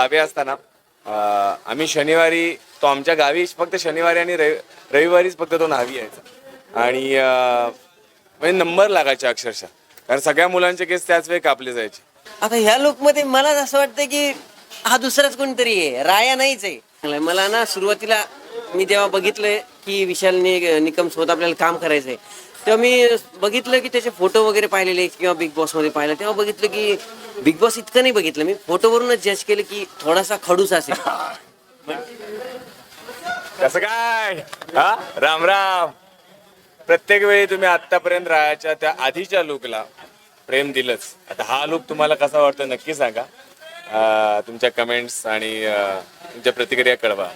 गावी असताना आम्ही शनिवारी तो आमच्या गावी फक्त शनिवारी आणि रवि रविवारीच फक्त तो न्हावी यायचा. आणि म्हणजे नंबर लागायचे अक्षरशः. कारण सगळ्या मुलांचे केस त्याच वेळी कापले जायचे. आता ह्या मध्ये मला असं वाटतं की हा दुसराच कोणतरी आहे. राया नाहीच आहे. मला ना सुरुवातीला मी जेव्हा बघितलं की विशाल निकम सोबत आपल्याला काम करायचंय तेव्हा मी बघितलं की त्याचे फोटो वगैरे पाहिलेले किंवा बिग बॉसमध्ये पाहिलं. तेव्हा बघितलं की बिग बॉस इतकं नाही बघितलं. मी फोटोवरूनच जज केलं की थोडासा खडूस असेल. कसं काय? हा? राम राम. प्रत्येक वेळी तुम्ही आतापर्यंत राहायच्या त्या आधीच्या लुकला प्रेम दिलंच. आता हा लुक तुम्हाला कसा वाटतो नक्की सांगा. अं, तुमच्या कमेंट्स आणि अं, तुमच्या प्रतिक्रिया कळवा.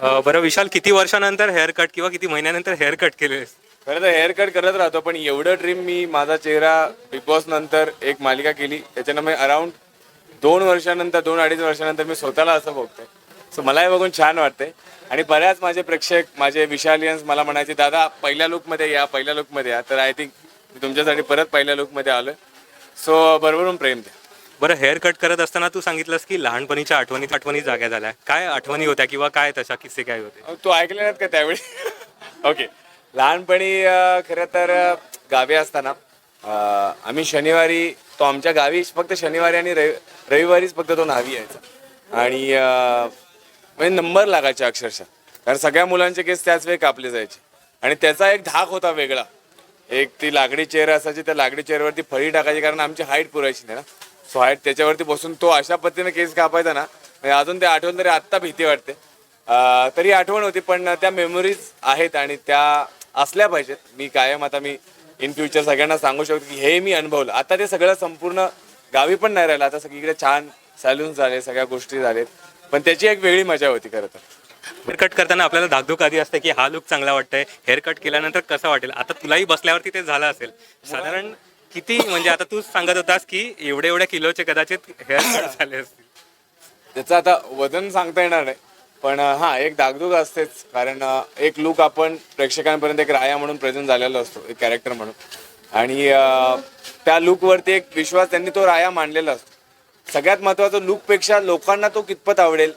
अ, बरं विशाल किती वर्षानंतर हेअर कट किंवा किती महिन्यानंतर हेअर कट केले खरं तर हेअर कट करत राहतो पण एवढं ड्रीम मी माझा चेहरा बिग बॉस नंतर एक मालिका केली. त्याच्यानं मी अराउंड दोन वर्षानंतर दोन अडीच वर्षानंतर मी स्वतःला असं बघतोय. सो मला हे बघून छान वाटतंय. आणि बऱ्याच माझे प्रेक्षक माझे विशालियन्स मला म्हणायचे दादा पहिल्या लुकमध्ये या पहिल्या लुकमध्ये या. तर आय थिंक मी तुमच्यासाठी परत पहिल्या लुकमध्ये आलोय. सो बरोबरून प्रेम द्या. बरं हेअर कट करत असताना तू सांगितलंस की लहानपणीच्या आठवणी आठवणी जाग्या झाल्या. काय आठवणी होत्या किंवा काय तशा किस्से काय होते? तू ऐकले नाहीत का त्यावेळी? ओके लहानपणी खरं तर गावी असताना आम्ही शनिवारी तो आमच्या गावी फक्त शनिवारी आणि रवि रविवारीच फक्त तो न्हावी यायचा. आणि म्हणजे नंबर लागायचे अक्षरशः. कारण सगळ्या मुलांचे केस त्याच वेळी कापले जायचे. आणि त्याचा एक धाक होता वेगळा. एक ती लाकडी चेअर असायची त्या लाकडी चेअरवरती फळी टाकायची कारण आमची हाईट पुरायची नाही ना. सो हाईट त्याच्यावरती बसून तो अशा पद्धतीने केस कापायचा ना म्हणजे अजून ते आठवण तरी आत्ता भीती वाटते. तरी आठवण होती पण त्या मेमोरीज आहेत आणि त्या असल्या पाहिजेत. मी कायम आता मी इन फ्युचर सगळ्यांना सांगू शकतो की हे मी अनुभवलं. आता ते सगळं संपूर्ण गावी पण नाही राहिलं. आता सगळीकडे छान सॅल्यून झाले सगळ्या गोष्टी झालेत. पण त्याची एक वेगळी मजा होती खरं तर. हेअर कट करताना आपल्याला धाकधूक आधी असते की हा लुक चांगला वाटतंय. हेअर कट केल्यानंतर कसं वाटेल? आता तुलाही बसल्यावरती ते झालं असेल. साधारण किती म्हणजे आता तू सांगत होतास की एवढे एवढ्या किलोचे कदाचित हेअर कट झाले असतील. त्याचं आता वजन सांगता येणार नाही. पण हां एक दागदुग असतेच. कारण एक लुक आपण प्रेक्षकांपर्यंत एक राया म्हणून प्रेझेंट झालेलो असतो एक कॅरेक्टर म्हणून. आणि त्या लुकवरती एक विश्वास त्यांनी तो राया मांडलेला असतो. सगळ्यात महत्त्वाचं लुकपेक्षा लोकांना तो कितपत आवडेल?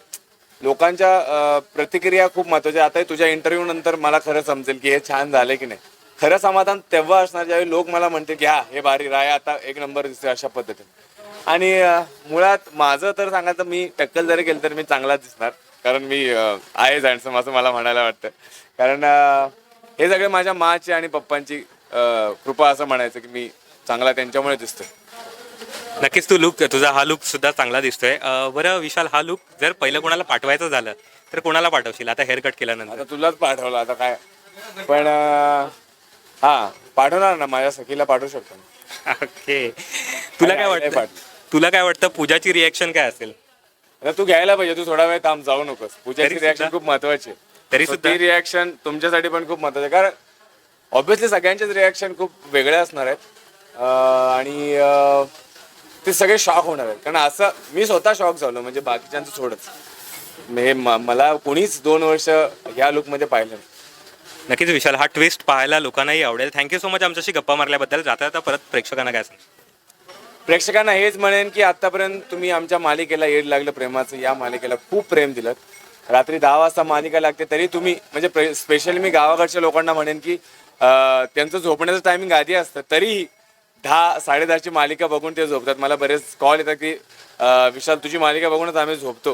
लोकांच्या प्रतिक्रिया खूप महत्त्वाच्या. आता तुझ्या इंटरव्ह्यू नंतर मला खरं समजेल की हे छान झालं की नाही. खरं समाधान तेव्हा असणार ज्यावेळी लोक मला म्हणतील की हा हे भारी राया आता एक नंबर दिसते अशा पद्धतीने. आणि मुळात माझं तर सांगायचं मी टक्कल जरी केलं तर मी चांगलाच दिसणार. कारण मी आहे हँडसम असं मला म्हणायला वाटतं. कारण हे सगळे माझ्या माची आणि पप्पांची कृपा असं म्हणायचं की मी चांगला त्यांच्यामुळे दिसतोय. नक्कीच तू लुक तुझा हा लुक सुद्धा चांगला दिसतोय. बरं विशाल हा लुक जर पहिलं कोणाला पाठवायचं झालं तर कोणाला पाठवशील? आता हेअर कट केल्यानंतर. आता तुलाच पाठवलं आता काय? पण हा पाठवणार ना माझ्या सखीला पाठवू शकतो. ओके तुला काय वाटतं. तुला काय वाटतं पूजाची रिएक्शन काय असेल? आता तू घ्यायला पाहिजे तू थोडा वेळ थांब जाऊ नकोस. पूजाची रिॲक्शन खूप महत्वाची आहे. तरी सुद्धा- ती रिॲक्शन तुमच्यासाठी पण खूप महत्वाची आहे. कारण ऑब्विसली सगळ्यांचेच रिॲक्शन खूप वेगळे असणार आहेत. अं, आणि अं, ते सगळे शॉक होणार आहेत. कारण असं मी स्वतः शॉक झालो म्हणजे बाकीच्यांचं सोडच हे म- मला कोणीच दोन वर्ष ह्या लुकमध्ये पाहिलं नाही. नक्कीच विशाल हा ट्विस्ट पाहायला लोकांनाही आवडेल. थँक्यू सो मच आमच्याशी गप्पा मारल्याबद्दल. जाता जाता परत प्रेक्षकांना काय सांग प्रेक्षकांना हेच म्हणेन की आतापर्यंत तुम्ही आमच्या मालिकेला येड लागलं प्रेमाचं. या मालिकेला खूप प्रेम दिलं. रात्री दहा वाजता मालिका लागते तरी तुम्ही म्हणजे स्पेशली मी गावाकडच्या लोकांना म्हणेन की त्यांचं झोपण्याचं टायमिंग आधी असतं तरीही दहा साडेदहाची मालिका बघून ते झोपतात. मला बरेच कॉल येतात की विशाल तुझी मालिका बघूनच आम्ही झोपतो.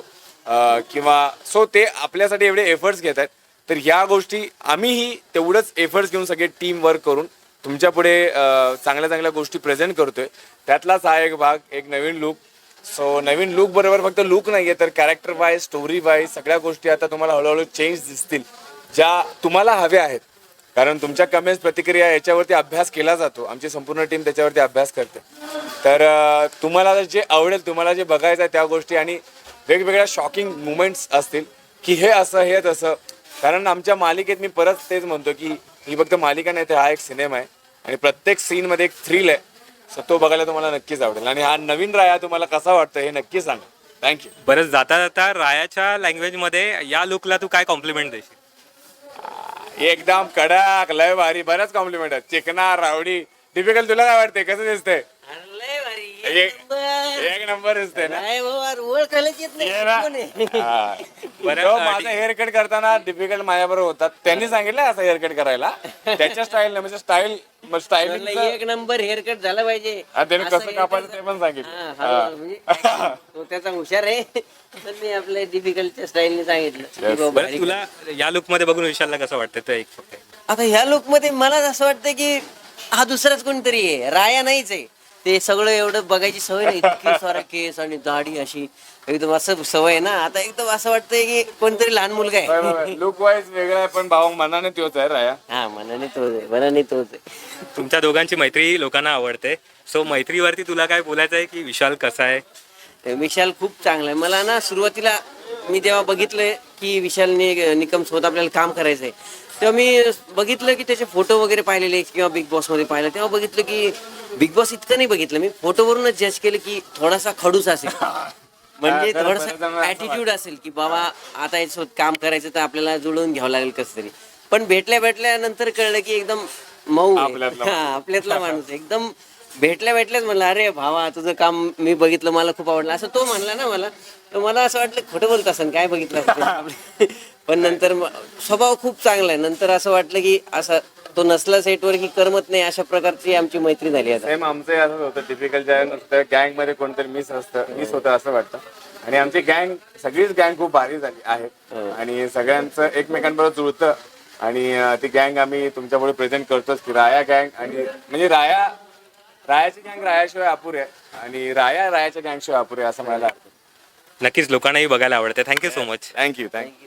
किंवा सो ते आपल्यासाठी एवढे एफर्ट्स घेत आहेत तर ह्या गोष्टी आम्हीही तेवढंच एफर्ट्स घेऊन सगळे टीम वर्क करून तुमच्यापुढे चांगल्या चांगल्या गोष्टी प्रेझेंट करतोय. त्यातलाच हा एक भाग एक नवीन लुक सो नवीन लुक बरोबर फक्त लुक आहे तर कॅरेक्टर वाईज स्टोरी वाईज सगळ्या गोष्टी आता तुम्हाला हळूहळू चेंज दिसतील ज्या तुम्हाला हव्या आहेत. कारण तुमच्या कमेंट्स प्रतिक्रिया याच्यावरती अभ्यास केला जातो. आमची संपूर्ण टीम त्याच्यावरती अभ्यास करते. तर तुम्हाला जे आवडेल तुम्हाला जे बघायचं आहे त्या गोष्टी आणि वेगवेगळ्या शॉकिंग मुमेंट्स असतील की हे असं हे तसं. कारण आमच्या मालिकेत मी परत तेच म्हणतो की ही फक्त मालिका नाही तर हा एक सिनेमा आहे. आणि प्रत्येक सीनमध्ये एक थ्रिल आहे. सो तो बघायला तुम्हाला नक्कीच आवडेल. आणि हा नवीन राया तुम्हाला कसा वाटतं हे नक्की सांगा. थँक्यू बरं जाता जाता रायाच्या लँग्वेजमध्ये या लुकला तू काय कॉम्प्लिमेंट देशील? एकदम कडक लय भारी बऱ्याच कॉम्प्लिमेंट आहेत. चिकना रावडी टिपिकल तुला काय वाटते कसं दिसतंय? लय भारी. एक नंबर असते ना? नाही बाबा ओळखायलाच येत नाही. ये ना? कोण आहे? हा. बरं, तो अं, माझा हेअर कट करताना डिफिकल्ट माझ्याबरोबर होतात. त्यांनी सांगितलं असं हेअर कट करायला. त्याच्या स्टाईल म्हणजे स्टाईल स्टाईलिंग एक नंबर हेअरकट झाला पाहिजे. त्याने असं कसं haircut कापायचं ते पण हा, सांगितलं. हा, हा. म्हणजे तो त्याचा हुशार आहे. तर मी आपल्या डिफिकल्टच्या स्टाईलने सांगितलं. की बाबा बरं भारी तुला या लुकमध्ये बघून विशालला कसं वाटतं ते एक फक्त आता ह्या लुकमध्ये मला असं वाटतं की हा दुसराच कोणतरी आहे. राया नाहीच आहे. ते सगळं एवढं बघायची सवय नाही. इतकी सारा केस आणि दाढी अशी. एकदम असं सवय आहे ना. आता एकदम असं वाटतंय की कोणतरी लहान मुलगा आहे. लुक वाईज वेगळा आहे पण भाऊ मनाने तोच आहे राया. हा मनाने तोच आहे. मनाने तोच आहे. तुमच्या दोघांची मैत्री लोकांना आवडते. सो मैत्रीवरती तुला काय बोलायचं आहे की विशाल कसा आहे? ते विशाल खूप चांगला आहे. मला ना सुरुवातीला मी जेव्हा बघितलं की विशालने निकम सोबत आपल्याला काम करायचंय तेव्हा मी बघितलं की त्याचे फोटो वगैरे पाहिलेले किंवा बिग बॉसमध्ये पाहिलं. तेव्हा बघितलं की बिग बॉस इतकं नाही बघितलं. मी फोटोवरूनच जज केलं की थोडासा खडूस असेल. म्हणजे थोडासा असं ऍटिट्यूड असेल की बाबा आता याच्यासोबत काम करायचं तर आपल्याला जुळवून घ्यावं लागेल कसं तरी पण भेटल्या भेटल्या नंतर कळलं की एकदम मऊ. आपल्यातला हा, आपल्यातला माणूस. एकदम भेटल्या भेटल्याच म्हणलं अरे भावा तुझं काम मी बघितलं मला खूप आवडलं. असं तो म्हणला ना मला. तर मला असं वाटलं खोटं बोलत असेल काय बघितलं? पण नंतर म- स्वभाव खूप चांगला आहे. नंतर असं वाटलं की असं तो नसला सेटवर की करमत नाही अशा प्रकारची आमची मैत्री झाली आता. सेम आमचं असंच होतं. टिपिकल ज्या नुसतं गँगमध्ये कोणतरी मिस असतं. मिस होतं असं वाटतं. आणि आमची गँग सगळीच गँग खूप भारी झाली आहे. आणि सगळ्यांचं एकमेकांबरोबर जुळतं. आणि अं, ती गँग आम्ही तुमच्यापुढे प्रेझेंट करतोच की राया गँग आणि म्हणजे राया रायाची गँग रायाशिवाय अपुरी आहे. आणि राया रायाच्या गँगशिवाय अपुरी आहे असं मला वाटतं. नक्कीच लोकांनाही बघायला आवडते. Thank you so much thank you thank you